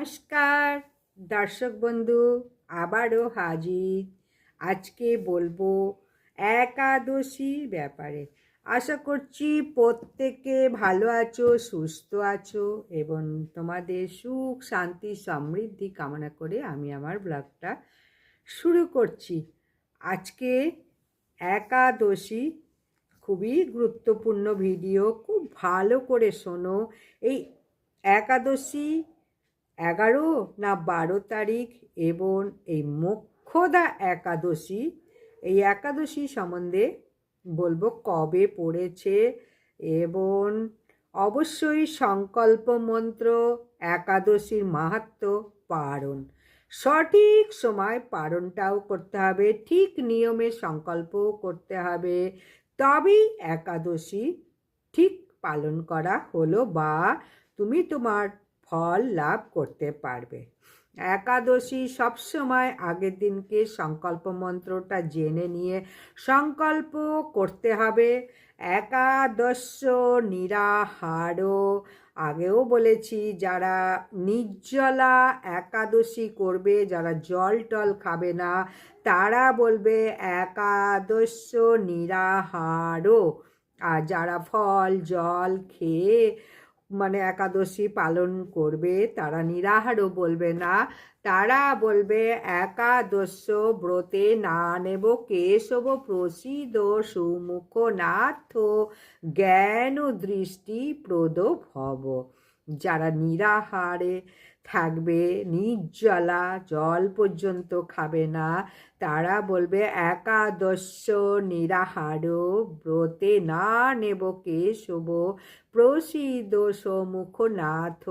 নমস্কার, দর্শক বন্ধু, আবারও হাজির। আজকে বলব একাদশীর ব্যাপারে। আশা করছি প্রত্যেকে ভালো আছো, সুস্থ আছো এবং তোমাদের সুখ, শান্তি, সমৃদ্ধি কামনা করে আমি আমার ব্লগটা শুরু করছি। আজকে একাদশী খুবই গুরুত্বপূর্ণ ভিডিও। খুব ভালো করে শোনো। এই একাদশী এগারো না বারো তারিখ এবং এই মোক্ষদা একাদশী, এই একাদশী সম্বন্ধে বলব কবে পড়েছে এবং অবশ্যই সংকল্প মন্ত্র একাদশীর মাহাত্ম পারণ। সঠিক সময় পারণটাও করতে হবে, ঠিক নিয়মে সংকল্পও করতে হবে। তবেই একাদশী ঠিক পালন করা হলো বা তুমি তোমার ফল লাভ করতে পারবে। একাদশী সবসময় আগের দিনকে সংকল্প মন্ত্রটা জেনে নিয়ে সংকল্প করতে হবে। একাদশ নিরাহারও আগেও বলেছি, যারা নির্জলা একাদশী করবে, যারা জল টল খাবে না, তারা বলবে একাদশ নিরাহারও আর যারা ফল, জল খেয়ে মানে একাদশী পালন করবে, তারা নিরাহারও বলবে না। তারা বলবে একাদশ ব্রতে না নেব কেশব প্রসিদ সুমুখ নাথ জ্ঞান দৃষ্টি প্রদ ভব যারা নিরাহারে থাকবে, নির্জলা জল পর্যন্ত খাবে না, তারা বলবে একাদশ নিরাহার, ব্রতে না নেব কে কেশব প্রসিদ নাথ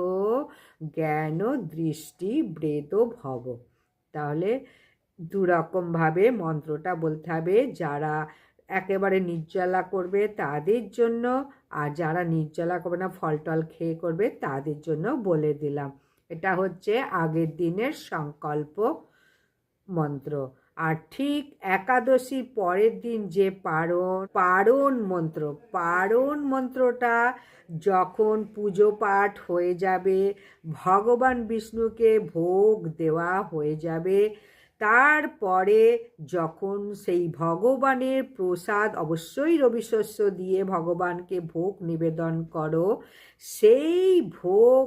জ্ঞান দৃষ্টি ব্রেত ভব। তাহলে দুরকমভাবে মন্ত্রটা বলতে হবে, যারা একেবারে নির্জলা করবে, তাদের জন্য আর যারা নির্জলা করবে না ফল টল খেয়ে করবে, তাদের জন্য বলে দিলাম। এটা হচ্ছে আগের দিনের সংকল্প মন্ত্র। আর ঠিক একাদশী পরের দিন যে পারণ পারণ মন্ত্র, পারণ মন্ত্রটা যখন পুজো পাঠ হয়ে যাবে, ভগবান বিষ্ণুকে ভোগ দেওয়া হয়ে যাবে তারপরে যখন সেই ভগবানের প্রসাদ অবশ্যই রবিশস্য দিয়ে ভগবানকে ভোগ নিবেদন করো, সেই ভোগ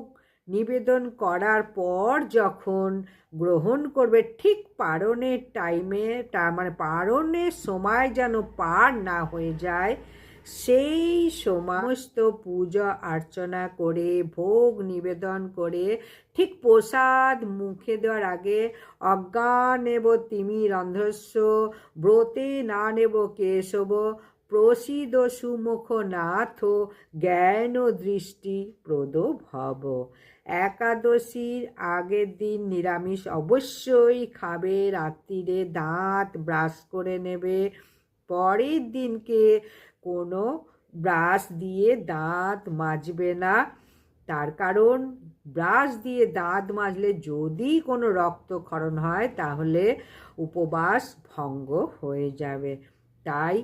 নিবেদন করার পর যখন গ্রহণ করবে ঠিক পারণের টাইমে তা মানে পারণের সময় যেন পার না হয়ে যায় সেই সমস্ত পূজা অর্চনা করে, ভোগ নিবেদন করে, ঠিক প্রসাদ মুখে দেওয়ার আগে অজ্ঞান নেব তিমি রন্ধ্রস্ব ব্রতে না নেব কেশব প্রসিদ সুমুখ নাথ, জ্ঞান দৃষ্টি প্রদ ভব। একাদশীর আগের দিন নিরামিষ অবশ্যই খাবে, রাত্রিরে দাঁত ব্রাশ করে নেবে। পরের দিনকে কোনো ব্রাশ দিয়ে দাঁত মাজবে না। তার কারণ, ব্রাশ দিয়ে দাঁত মাজলে যদি কোনো রক্তক্ষরণ হয়, তাহলে উপবাস ভঙ্গ হয়ে যাবে। তাই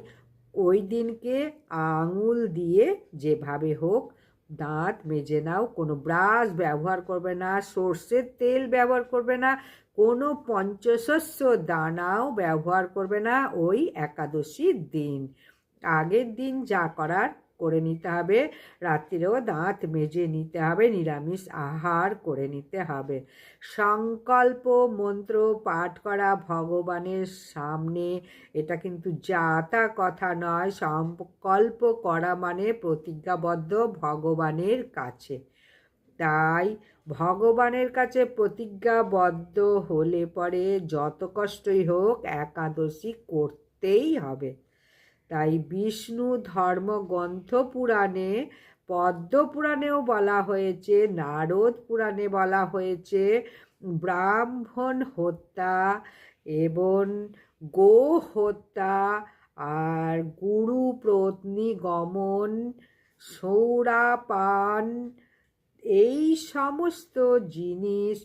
ওই দিনকে আঙুল দিয়ে যেভাবে হোক দাঁত মেজে নাও। কোনো ব্রাশ ব্যবহার করবে না, সর্ষের তেল ব্যবহার করবে না, কোনো পঞ্চশস্য দানাও ব্যবহার করবে না ওই একাদশীর দিন। আগের দিন যা করার করে নিতে হবে। রাত্রিরেও দাঁত মেজে নিতে হবে, নিরামিষ আহার করে নিতে হবে। সংকল্প, মন্ত্র পাঠ করা ভগবানের সামনে, এটা কিন্তু যাতা কথা নয়। সংকল্প করা মানে প্রতিজ্ঞাবদ্ধ ভগবানের কাছে। তাই ভগবানের কাছে প্রতিজ্ঞাবদ্ধ হলে পরে যত কষ্টই হোক একাদশী করতেই হবে। তাই বিষ্ণু ধর্ম গ্রন্থ পুরাণে, পদ্ম পুরাণেও বলা হয়েছে, নারদ পুরাণে বলা হয়েছে, ব্রাহ্মণ হত্যা এবং গো হত্যা আর গুরু প্রত্নী গমন, সৌরাপান, এই সমস্ত জিনিস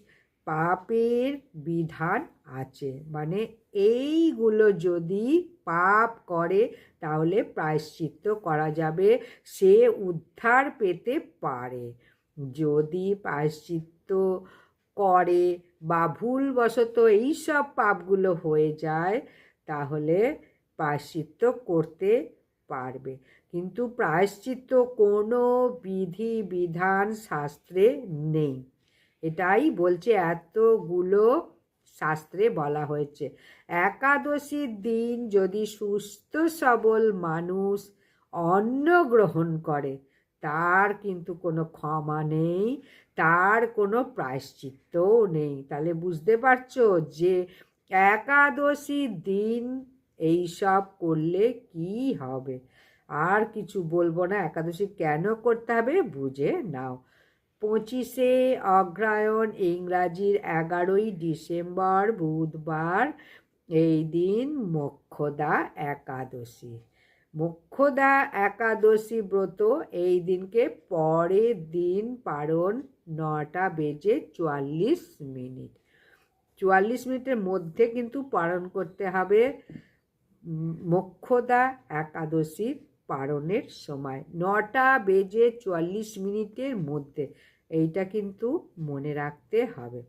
পাপের বিধান আছে। মানে এইগুলো যদি পাপ করে, তাহলে প্রায়শ্চিত্ত করা যাবে। সে উদ্ধার পেতে পারে। যদি প্রায়শ্চিত্ত করে বা ভুলবশত এইসব পাপগুলো হয়ে যায়, তাহলে প্রায়শ্চিত্ত করতে পারবে। কিন্তু প্রায়শ্চিত্ত কোনো বিধি, বিধান, শাস্ত্রে নেই। এটাই বলছে এতগুলো শাস্ত্রে বলা হয়েছে। একাদশীর দিন যদি সুস্থ সবল মানুষ অন্ন গ্রহণ করে, তার কিন্তু কোনো ক্ষমা নেই, তার কোনো প্রায়শ্চিত্তও নেই। তাহলে বুঝতে পারছ যে একাদশীর দিন এইসব করলে কি হবে? আর কিছু বলব না, একাদশী কেন করতে হবে বুঝে নাও। পঁচিশে অগ্রায়ণ ইংরাজির এগারোই ডিসেম্বর বুধবার এই দিন মোক্ষদা একাদশী। মোক্ষদা একাদশী ব্রত এই দিনকে পরের দিন পারণ নটা বেজে চুয়াল্লিশ মিনিট। চুয়াল্লিশ মিনিটের মধ্যে কিন্তু পালন করতে হবে। মোক্ষদা একাদশীর পালনের সময় নটা বেজে চুয়াল্লিশ মিনিটের মধ্যে। এইটা কিন্তু মনে রাখতে হবে।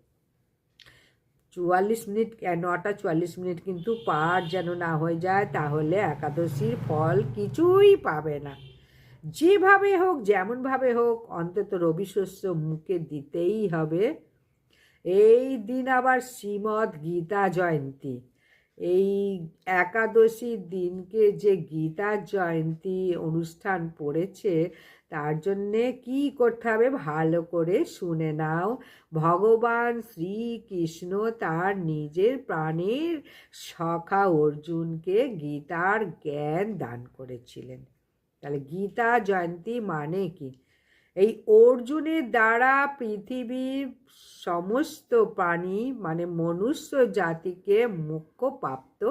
চুয়াল্লিশ মিনিট নটা চুয়াল্লিশ মিনিট কিন্তু পার যেন না হয়ে যায়, তাহলে একাদশীর ফল কিছুই পাবে না। যেভাবে হোক, যেমনভাবে হোক, অন্তত রবি শস্য মুখে দিতেই হবে। এই দিন আবার শ্রীমৎ গীতা জয়ন্তী। এই একাদশীর দিনকে যে গীতা জয়ন্তী অনুষ্ঠান পড়েছে তার জন্যে কি করতে হবে? ভালো করে শুনে নাও। ভগবান শ্রীকৃষ্ণ তার নিজের প্রাণের সখা অর্জুনকে গীতার জ্ঞান দান করেছিলেন। তাহলে গীতা জয়ন্তী মানে কি? এই অর্জুনের দ্বারা পৃথিবীর সমস্ত প্রাণী মানে মনুষ্য জাতিকে মুখ্যপ্রাপ্ত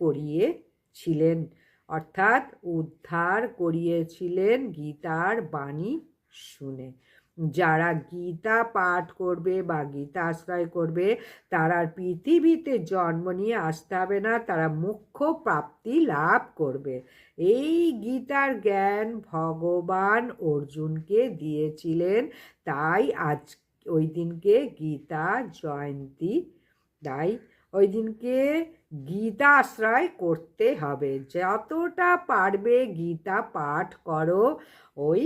করিয়েছিলেন। অর্থাৎ উদ্ধার করিয়েছিলেন গীতার বাণী শুনে। যারা গীতা পাঠ করবে বা গীতা আশ্রয় করবে, তারা পৃথিবীতে জন্ম নিয়ে আসতে হবে না, তারা মুখ্য প্রাপ্তি লাভ করবে। এই গীতার জ্ঞান ভগবান অর্জুনকে দিয়েছিলেন, তাই আজ ওই দিনকে গীতা জয়ন্তী। তাই ওই দিনকে গীতা আশ্রয় করতে হবে। যতটা পারবে গীতা পাঠ করো ওই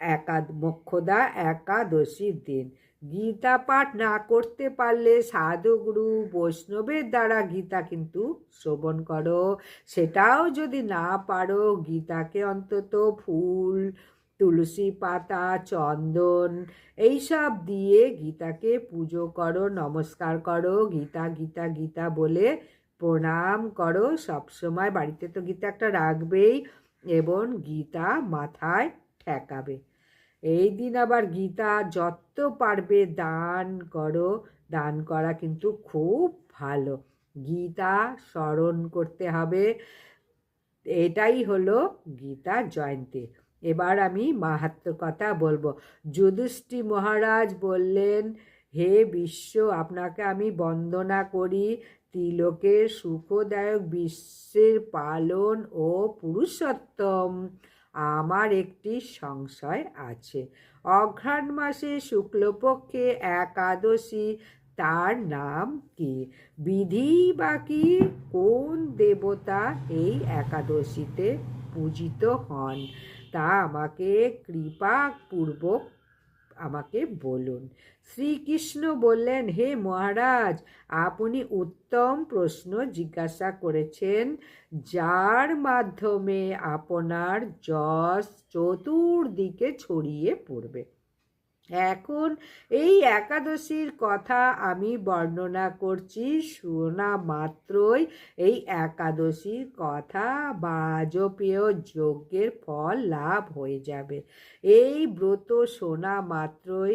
একাদ, মোক্ষদা একাদশীর দিন। গীতা পাঠ না করতে পারলে সাধুগুরু বৈষ্ণবের দ্বারা গীতা কিন্তু শ্রবণ করো। সেটাও যদি না পারো গীতাকে অন্তত ফুল তুলসী পাতা, চন্দন, এইসব দিয়ে গীতাকে পুজো করো, নমস্কার করো, গীতা গীতা গীতা বলে প্রণাম করো। সবসময় বাড়িতে তো গীতা একটা রাখবেই এবং গীতা মাথায় ঠেকাবে। এই দিন আবার গীতা যত পারবে দান করো, দান করা কিন্তু খুব ভালো। গীতা স্মরণ করতে হবে। এটাই হলো গীতা জয়ন্তী। এবার আমি মাহাত্ম কথা বলব। যুধিষ্ঠি মহারাজ বললেন, হে বিশ্ব, আপনাকে আমি বন্দনা করি। তিলকের সুখদায়ক বিশ্বের পালন ও পুরুষোত্তম। আমার একটি সংশয় আছে। অঘ্রাণ মাসে শুক্লপক্ষে একাদশী, তার নাম কি? বিধি বাকি কোন দেবতা এই একাদশীতে পূজিত হন? তা আমাকে কৃপাপূর্বক আমাকে বলুন। শ্রীকৃষ্ণ বললেন, হে মহারাজ, আপনি উত্তম প্রশ্ন জিজ্ঞাসা করেছেন, যার মাধ্যমে আপনার যশ চতুর্দিকে ছড়িয়ে পড়বে। এখন এই একাদশীর কথা আমি বর্ণনা করছি, শোনা মাত্রই এই একাদশীর কথা বাজপেয় যজ্ঞের ফল লাভ হয়ে যাবে। এই ব্রত শোনা মাত্রই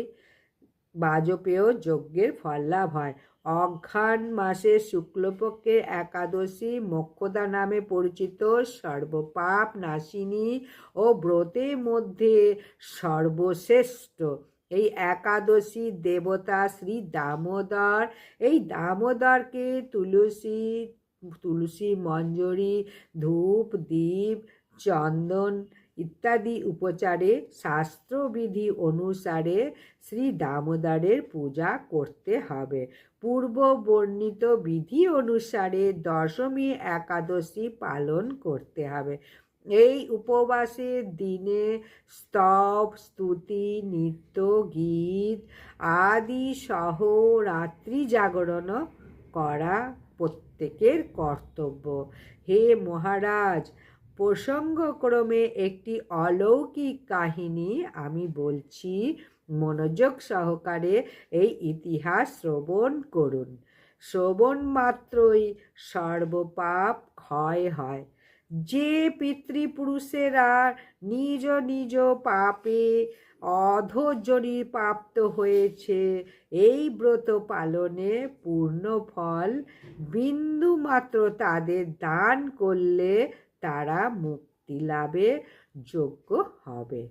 বাজপেয় যজ্ঞের ফল লাভ হয়। অঘ্রাণ মাসে শুক্লপক্ষে একাদশী মোক্ষদা নামে পরিচিত সর্বপাপ নাশিনী ও ব্রতের মধ্যে সর্বশ্রেষ্ঠ। এই একাদশী দেবতা শ্রী দামোদর। এই দামোদরকে তুলসী তুলসী মঞ্জরি, ধূপ দ্বীপ চন্দন ইত্যাদি উপচারে শাস্ত্রবিধি অনুসারে শ্রী দামোদরের পূজা করতে হবে। পূর্ব বর্ণিত বিধি অনুসারে দশমী একাদশী পালন করতে হবে। এই উপবাসের দিনে স্তব, স্তুতি, নৃত্য, গীত আদি সহ রাত্রি জাগরণ করা প্রত্যেকের কর্তব্য। হে মহারাজ, প্রসঙ্গক্রমে একটি অলৌকিক কাহিনী আমি বলছি। মনোযোগ সহকারে এই ইতিহাস শ্রবণ করুন। শ্রবণ মাত্রই সর্বপাপ ক্ষয় হয়। যে পিতৃপুরুষেরা নিজ নিজ পাপে অধৈর্যরি প্রাপ্ত হয়েছে, এই ব্রত পালনে পূর্ণ ফল বিন্দু মাত্র তাদের দান করলে তারা মুক্তি লাভের যোগ্য হবে।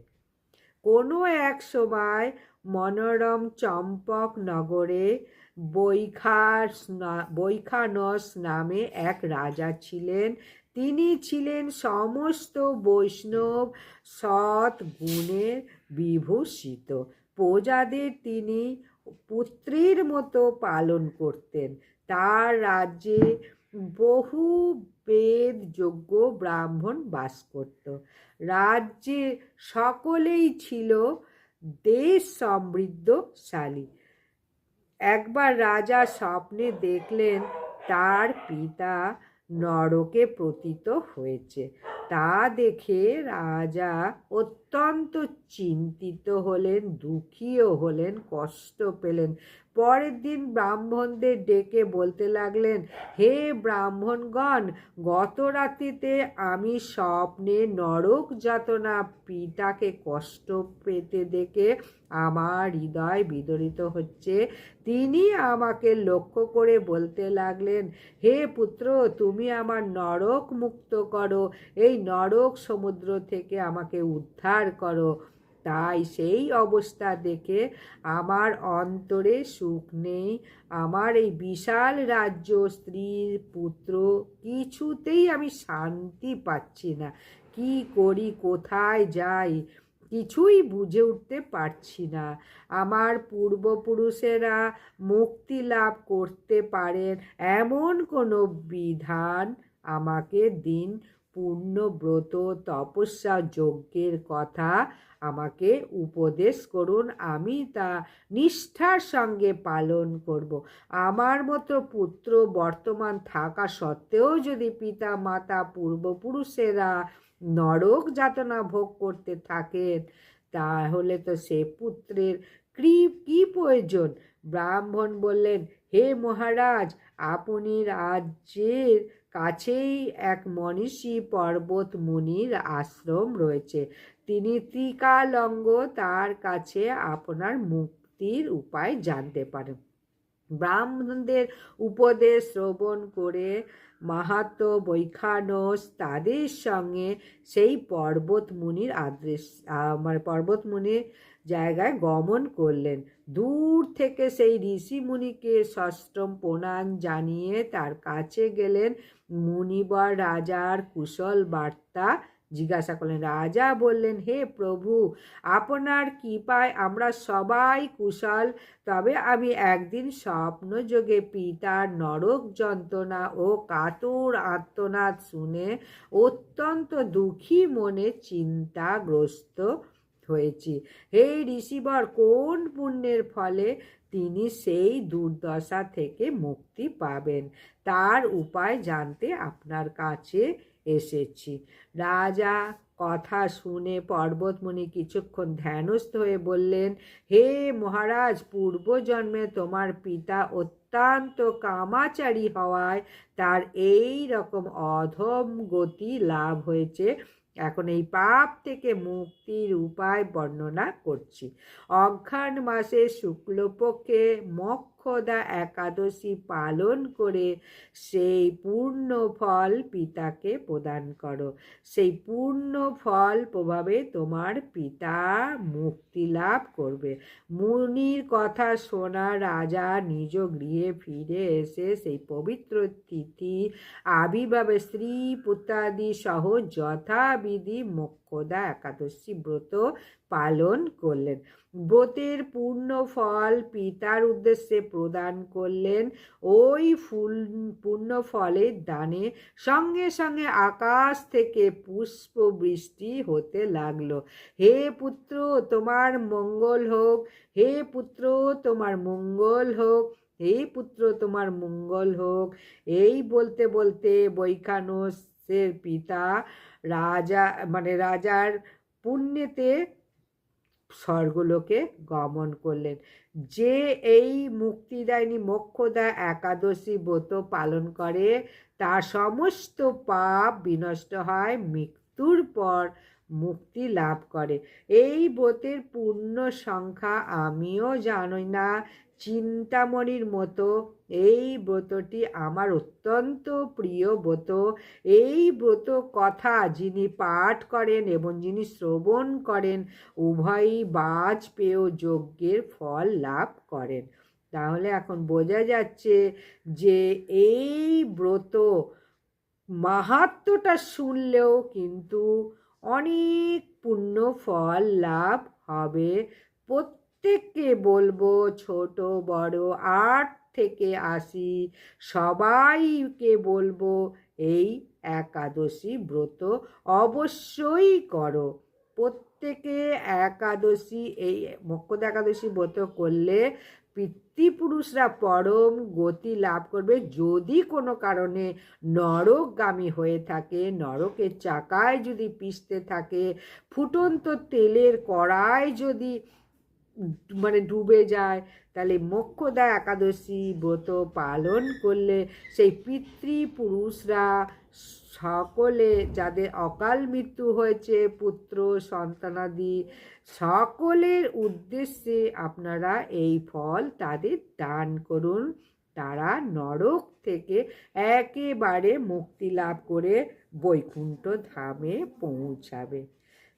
কোনো এক সময় মনোরম চম্পক নগরে বৈখাস বৈখানস নামে এক রাজা ছিলেন। তিনি ছিলেন সমস্ত বৈষ্ণব সৎ গুণের বিভূষিত। প্রজাদের তিনি পুত্রের মতো পালন করতেন। তার রাজ্যে বহু বেদ যোগ্য ব্রাহ্মণ বাস করত। রাজ্যে সকলেই ছিল দেশ সমৃদ্ধশালী। একবার রাজা স্বপ্নে দেখলেন তার পিতা নরকে প্রতীত হয়েছে। তা দেখে রাজা অত্যন্ত চিন্তিত হলেন, দুঃখীও হলেন, কষ্ট পেলেন। পরের দিন ব্রাহ্মণদের ডেকে বলতে লাগলেন, হে ব্রাহ্মণগণ গত রাত্রিতে আমি স্বপ্নে নরক যাতনা পিতাকে কষ্ট পেতে দেখে আমার হৃদয় বিদরিত হচ্ছে। তিনি আমাকে লক্ষ্য করে বলতে লাগলেন, হে পুত্র, তুমি আমার নরক মুক্ত করো। এই নরক সমুদ্র থেকে আমাকে উদ্ধার করো। তাই সেই অবস্থা দেখে আমার অন্তরে সুখ নেই। আমার এই বিশাল রাজ্য স্ত্রীর পুত্র, কিছুতেই আমি শান্তি পাচ্ছি না। কি করি, কোথায় যাই? কিছুই বুঝে উঠতে পারছি না। আমার পূর্বপুরুষেরা মুক্তি লাভ করতে পারেন এমন কোনো বিধান আমাকে দিন। পূর্ণব্রত তপস্যা, যজ্ঞের কথা আমাকে উপদেশ করুন। আমি তা নিষ্ঠার সঙ্গে পালন করব। আমার মতো পুত্র বর্তমান থাকা সত্ত্বেও যদি পিতা মাতা পূর্বপুরুষেরা নরক যাতনা ভোগ করতে থাকেন, তাহলে তো সে পুত্রের কি প্রয়োজন? ব্রাহ্মণ বললেন হে মহারাজ, আপনি রাজ্যের কাছেই এক মনীষী পর্বত মুনির আশ্রম রয়েছে। তিনি ত্রিকালঙ্গ তার কাছে আপনার মুক্তির উপায় জানতে পারেন। ব্রাহ্মণদের উপদেশ শ্রবণ করে মাহাতো বৈখানস তাদের সঙ্গে সেই পর্বতমুনির আদেশ মানে পর্বতমুনির জায়গায় গমন করলেন। দূর থেকে সেই ঋষিমুনিকে ষষ্ঠম প্রণাম জানিয়ে তার কাছে গেলেন মুনিবর রাজার কুশল বার্তা জিজ্ঞাসা করলেন, রাজা বললেন, হে প্রভু, আপনার কৃপায় আমরা সবাই কুশল, তবে আমি একদিন স্বপ্নযোগে পিতার নরক যন্ত্রণা ও কাতর আত্মনাদ শুনে অত্যন্ত দুঃখী মনে চিন্তাগ্রস্ত হয়েছি। হে ঋষিবর, কোন পুণ্যের ফলে তিনি সেই দুর্দশা থেকে মুক্তি পাবেন? তার উপায় জানতে আপনার কাছে এসেছি। রাজা কথা শুনে পর্বতমণি কিছুক্ষণ ধ্যানস্থ হয়ে বললেন, হে মহারাজ, পূর্বজন্মে তোমার পিতা অত্যন্ত কামাচারী হওয়ায় তার এই রকম অধম গতি লাভ হয়েছে। এখন এই পাপ থেকে মুক্তির উপায় বর্ণনা করছি। অঘ্রাণ মাসে শুক্লপক্ষে মক্ষদা একাদশী পালন করে সেই পূর্ণ ফল পিতাকে প্রদান করো। সেই পূর্ণ ফল প্রভাবে তোমার পিতা মুক্তি লাভ করবে। মুনির কথা শোনা রাজা নিজ গৃহে ফিরে এসে সেই পবিত্র তিথি আবির্ভাবে স্ত্রী পুত্রাদি সহ যথাবিধি মোক্ষ মোক্ষদা একাদশী ব্রত পালন করলেন। ব্রতের পূর্ণ ফল পিতার উদ্দেশ্যে প্রদান করলেন। ওই ফুল, পূর্ণ ফলের দানে সঙ্গে সঙ্গে আকাশ থেকে পুষ্প বৃষ্টি হতে লাগল। হে পুত্র, তোমার মঙ্গল হোক। হে পুত্র, তোমার মঙ্গল হোক। হে পুত্র, তোমার মঙ্গল হোক। এই বলতে বলতে বৈখানসের পিতা রাজা মানে রাজার পুণ্যেতে স্বর্গলোকে গমন করলেন। যে এই মুক্তিদায়িনী মোক্ষদা একাদশী ব্রত পালন করে, তার সমস্ত পাপ বিনষ্ট হয়, মৃত্যুর পর মুক্তি লাভ করে। এই ব্রতের পূর্ণ সংখ্যা আমিও জানি না চিন্তামণির মতো এই ব্রতটি আমার অত্যন্ত প্রিয় ব্রত। এই ব্রত কথা যিনি পাঠ করেন এবং যিনি শ্রবণ করেন, উভয়ই বাজপেয় যজ্ঞের ফল লাভ করেন। তাহলে এখন বোঝা যাচ্ছে যে এই ব্রত মাহাত্মটা শুনলেও কিন্তু অনেক পুণ্য ফল লাভ হবে। প্রত্যেককে বলব, ছোট, বড়, আট থেকে আসি সবাইকে বলব, এই একাদশী ব্রত অবশ্যই করো। প্রত্যেকে একাদশী, এই মক্ষদ একাদশী ব্রত করলে পিতৃপুরুষরা পরম গতি লাভ করবে। যদি কোনো কারণে নরকগামী হয়ে থাকে, নরকের চাকায় যদি পিষতে থাকে, ফুটন্ত তেলের কড়াই যদি মানে ডুবে যায়। তাহলে মোক্ষদা একাদশী ব্রত পালন করলে সেই পিতৃপুরুষরা সকলে যাদের অকাল মৃত্যু হয়েছে, পুত্র সন্তানাদি সকলের উদ্দেশ্যে আপনারা এই ফল তাদের দান করুন। তারা নরক থেকে একেবারে মুক্তি লাভ করে বৈকুণ্ঠ ধামে পৌঁছাবে।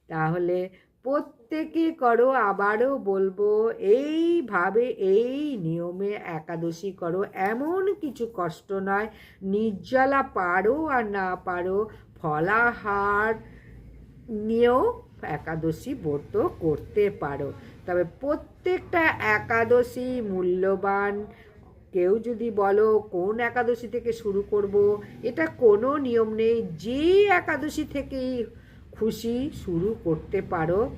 তাহলে প্রত্যেকে করো, আবারও বলব এইভাবে এই নিয়মে একাদশী করো। এমন কিছু কষ্ট নয়, নির্জলা পারো আর না পারো, ফলাহার নিয়েও একাদশী ব্রত করতে পারো। তবে প্রত্যেকটা একাদশী মূল্যবান। কেউ যদি বলো, কোন একাদশী থেকে শুরু করব? এটা কোনো নিয়ম নেই। যে একাদশী থেকেই খুশি শুরু করতে পারো।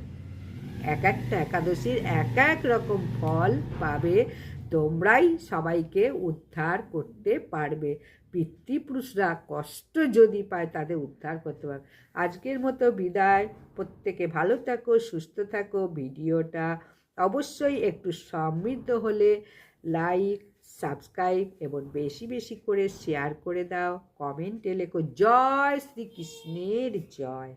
এক একটা একাদশীর এক এক রকম ফল পাবে। তোমরাই সবাইকে উদ্ধার করতে পারবে। পিতৃপুরুষরা কষ্ট যদি পায় তাদের উদ্ধার করতে পারবে। আজকের মতো বিদায়। প্রত্যেকে ভালো থাকো, সুস্থ থাকো। ভিডিওটা অবশ্যই একটু সমৃদ্ধ হলে লাইক, সাবস্ক্রাইব এবং বেশি বেশি করে শেয়ার করে দাও। কমেন্টে লেখো, জয় শ্রীকৃষ্ণের জয়।